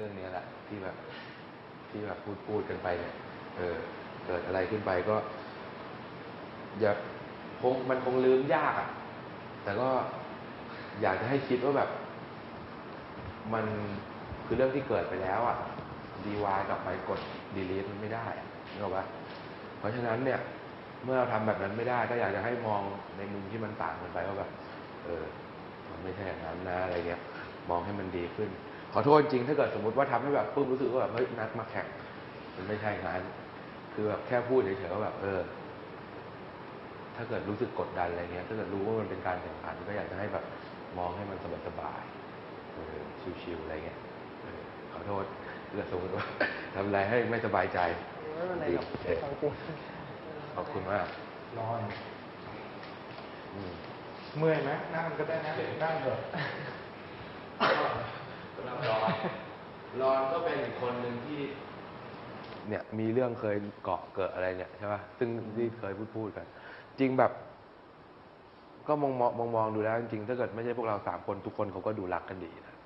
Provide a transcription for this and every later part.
รื่องนี้แหละที่แบบที่แบบพูดพูดกันไปเนี่ยเออเกิดอะไรขึ้นไปก็ อย่าคงมันคงลืมยากอะแต่ก็อยากจะให้คิดว่าแบบ มันคือเรื่องที่เกิดไปแล้วอะดีวายกลับไปกดดีลีทมันไม่ได้อะนึกออกปะเพราะฉะนั้นเนี่ย เมื่อเราทำแบบนั้นไม่ได้ ก็อยากจะให้มองในมุมที่มันต่างกันไปว่าแบบ เออ มันไม่ใช่อย่างนั้นนะอะไรเงี้ย มองให้มันดีขึ้น ขอโทษจริงถ้าเกิดสมมติว่าทำให้แบบปุ๊บรู้สึกว่าแบบเฮ้ยนัดมาแข่งมันไม่ใช่งั้นคือแบบแค่พูดเฉยๆว่าแบบเออ ถ้าเกิดรู้สึกกดดันอะไรเงี้ย ถ้าเกิดรู้ว่ามันเป็นการแข่งขันก็อยากจะให้แบบมองให้มันสบายๆเออชิวๆอะไรเงี้ยเออขอโทษถ้าเกิดสมมติว่าทำอะไรให้ไม่สบายใจไม่เป็นไรหรอกเออเอาจริงขอบคุณมากร้อนอืมเมื่อยไหมนั่งก็ได้นะนั่งเถอะสำหรับรอนรอนก็เป็นอีกคนหนึ่งที่ เนี่ยมีเรื่องเคยเกาะเกิดอะไรเนี่ยใช่ป่ะซึ่งที่เคยพูดพูดกัน จริงแบบ ก็มองมองมองมองดูแล้วจริงๆถ้าเกิดไม่ใช่พวกเราสามคนทุกคนเขาก็ดูรักกันดีนะ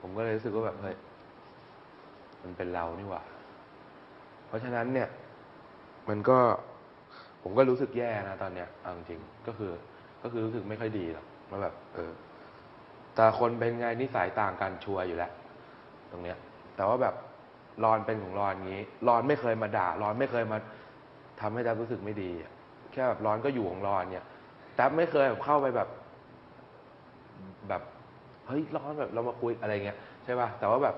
ผมก็เลยรู้สึกว่าแบบเฮ้ยมันเป็นเรานี่หว่า เพราะฉะนั้นเนี่ย มันก็ ผมก็รู้สึกแย่นะตอนเนี้ยเอาจริงก็คือ ก็คือรู้สึกไม่ค่อยดีหรอกว่าแบบ เออ แต่คนเป็นไงนิสัยต่างกันชัวร์อยู่แล้ว ตรงเนี้ย แต่ว่าแบบรอนเป็นของรอนงี้รอนไม่เคยมาด่ารอนไม่เคยมาทำให้แจ๊บรู้สึกไม่ดีแค่แบบรอนก็อยู่ของรอนเนี่ยแจ๊บไม่เคยแบบเข้าไปแบบ แบบเฮ้ยร้อนแบบเรามาคุยอะไรเงี้ยใช่ป่ะแต่ว่าแบบ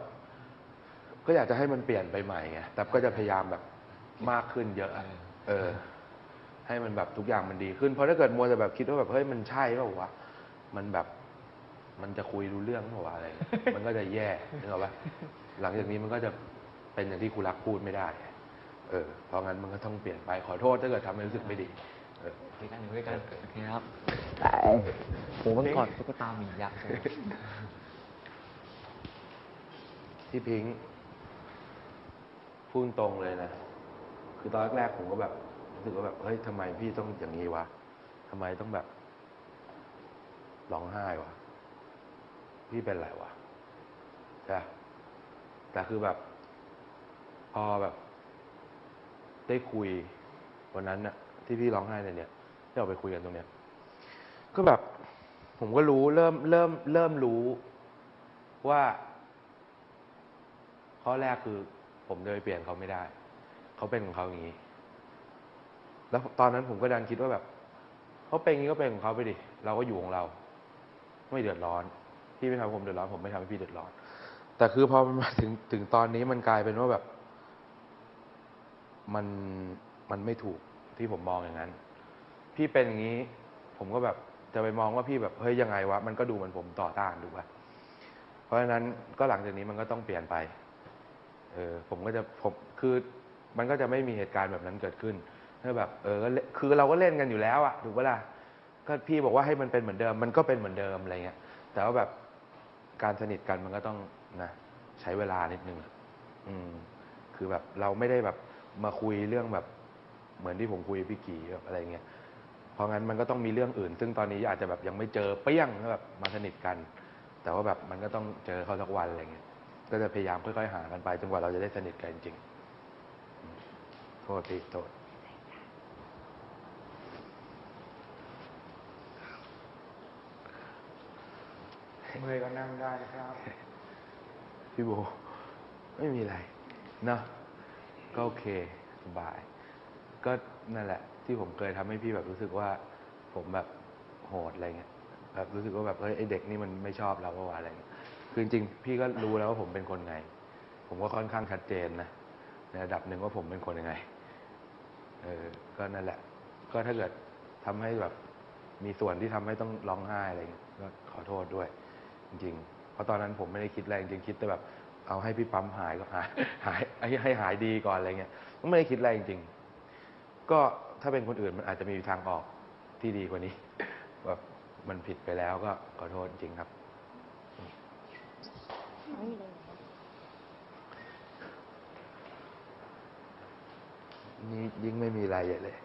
ก็อยากจะให้มันเปลี่ยนไปใหม่ไงแต่ก็จะพยายามแบบมากขึ้นเยอะเออ ให้มันแบบทุกอย่างมันดีขึ้น เพราะถ้าเกิดมัวแต่แบบคิดว่าแบบเฮ้ยมันใช่ป่าวะมันแบบ มันจะคุยรู้เรื่องเปล่าวะอะไรเงี้ยมันก็จะแย่นึกออกปะหลังจากนี้มันก็จะเป็นอย่างที่ครูรักพูดไม่ได้ เออ เพราะงั้นมันก็ต้องเปลี่ยนไปขอโทษถ้าเกิดทำให้รู้สึกไม่ดี เออคุยกันอยู่ด้วยกันโอเคครับโหมันกอดตุ๊กตาหมียักษ์พี่พิงค์พูดตรงเลยนะ คือตอนแรกๆผมก็แบบรู้สึกว่าแบบ เฮ้ยทำไมพี่ต้องอย่างนี้วะทำไมต้องแบบร้องไห้วะ พี่เป็นไรวะใช่แต่คือแบบ พอแบบ ได้คุยวันนั้นน่ะ ที่พี่ร้องไห้เนี่ยเนี่ยที่เราไปคุยกันตรงเนี้ยก็แบบ ผมก็รู้เริ่มเริ่ม เริ่มรู้ว่าข้อแรกคือ ผมจะไปเปลี่ยนเขาไม่ได้ เขาเป็นของเขาอย่างนี้ แล้วตอนนั้นผมก็ดันคิดว่าแบบเขาเป็นอย่างนี้ก็เป็นของเขาไปดิ เราก็อยู่ของเรา ไม่เดือดร้อน พี่ไม่ทำให้ผมเดือดร้อนผมไม่ทำให้พี่เดือดร้อน แต่คือพอมันมาถึงถึงตอนนี้มันกลายเป็นว่าแบบ มันมันไม่ถูกที่ผมมองอย่างนั้น พี่เป็นอย่างนี้ ผมก็แบบจะไปมองว่าพี่แบบเฮ้ยยังไงวะมันก็ดูเหมือนผมต่อต้านถูกปะเพราะฉะนั้นก็หลังจากนี้มันก็ต้องเปลี่ยนไป เออผมก็จะผมคือมันก็จะไม่มีเหตุการณ์แบบนั้นเกิดขึ้นถ้าแบบ เออก็คือเราก็เล่นกันอยู่แล้วอะถูกปะล่ะก็พี่บอกว่าให้มันเป็นเหมือนเดิม มันก็เป็นเหมือนเดิมอะไรเงี้ยแต่ว่าแบบ การสนิทกันมันก็ต้องนะใช้เวลานิดนึงอืม คือแบบเราไม่ได้แบบมาคุยเรื่องแบบเหมือนที่ผมคุยพี่กีแบบอะไรเงี้ย เพราะงั้นมันก็ต้องมีเรื่องอื่น ซึ่งตอนนี้อาจจะแบบยังไม่เจอเปี้ยงแล้วแบบมาสนิทกัน แต่ว่าแบบมันก็ต้องเจอเขาสักวันอะไรเงี้ย ก็จะพยายามค่อยๆหากันไปจนกว่าเราจะได้สนิทกันจริง โทษพี่โทษ เมื่อยก็นั่งได้นะครับ พี่โบไม่มีอะไรเนอะก็โอเคสบาย ก็นั่นแหละ ที่ผมเคยทำให้พี่แบบรู้สึกว่า ผมแบบโหดอะไรเงี้ยแบบรู้สึกว่าแบบเฮ้ยไอเด็กนี่มันไม่ชอบเราเพราะว่าอะไรเงี้ยคือจริงๆพี่ก็รู้แล้วว่าผมเป็นคนไง ผมก็ค่อนข้างชัดเจนนะในระดับหนึ่งว่าผมเป็นคนยังไงเออก็นั่นแหละ ก็ถ้าเกิดทำให้แบบมีส่วนที่ทำให้ต้องร้องไห้อะไรเงี้ยก็ขอโทษด้วย จริงๆเพราะตอนนั้นผมไม่ได้คิดอะไรจริงๆคิดแต่แบบเอาให้พี่ปั๊มหายก็หายหายให้ให้หายดีก่อนอะไรเงี้ยก็ไม่ได้คิดอะไรจริงๆ ก็ถ้าเป็นคนอื่นมันอาจจะมีทางออกที่ดีกว่านี้แบบมันผิดไปแล้วก็ขอโทษจริงครับนี่ยิ่งไม่มีอะไรใหญ่เลย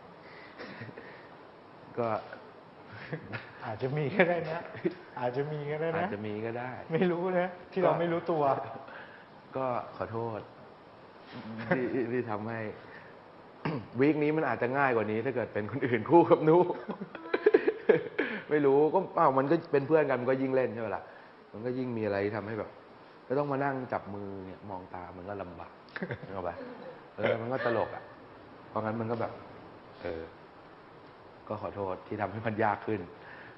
ก็อาจจะมีก็ได้นะ อาจจะมีก็ได้อาจนะ จะมีก็ได้ ไม่รู้นะที่เราไม่รู้ตัว ก็ขอโทษ ที่ที่ทำให้ วีคนี้มันอาจจะง่ายกว่านี้ ถ้าเกิดเป็นคนอื่นคู่กับหนู ไม่รู้ก็อ้าวมันก็เป็นเพื่อนกันมันก็ยิ่งเล่นใช่ไหมล่ะมันก็ยิ่งมีอะไรที่ทำให้แบบก็ต้องมานั่งจับมือเนี่ย มองตามันก็ลำบากนึกออกปะเออมันก็ตลกอะ เพราะงั้นมันก็แบบ เออ ก็ขอโทษที่ทำให้มันยากขึ้น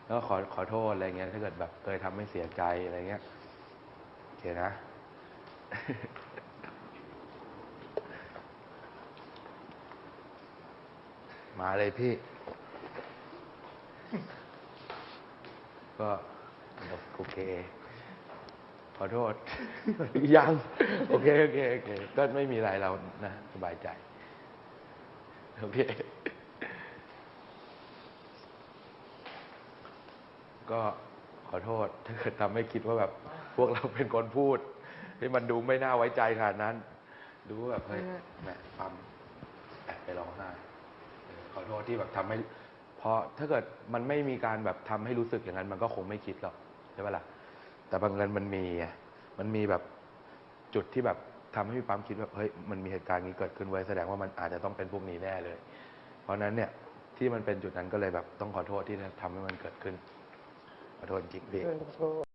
แล้วขอขอโทษอะไรเงี้ยถ้าเกิดแบบเคยทำให้เสียใจอะไรเงี้ยโอเคนะ มาเลยพี่ ก็โอเค ขอโทษ ยัง โอเค โอเค โอเค ก็ไม่มีอะไรเรานะ สบายใจ โอเค ก็ขอโทษถ้าเกิดทำให้คิดว่าแบบพวกเราเป็นคนพูด ที่มันดูไม่น่าไว้ใจขนาดนั้น ดูว่าแบบเฮ้ยแหมปั๊มแอบไปร้องไห้เออขอโทษที่แบบทำให้เพราะถ้าเกิดมันไม่มีการแบบทำให้รู้สึกอย่างนั้น มันก็คงไม่คิดหรอกใช่ปะล่ะแต่บางเงินมันมีไงมันมีแบบจุดที่แบบทำให้พี่ปั๊มคิดว่าเฮ้ยมันมีเหตุการณ์นี้เกิดขึ้นไว้ยแสดงว่ามันอาจจะต้องเป็นพวกนี้แน่เลย เพราะฉะนั้นเนี่ยที่มันเป็นจุดนั้นก็เลยแบบต้องขอโทษที่ทำให้มันเกิดขึ้น ขอโทษจริงพี่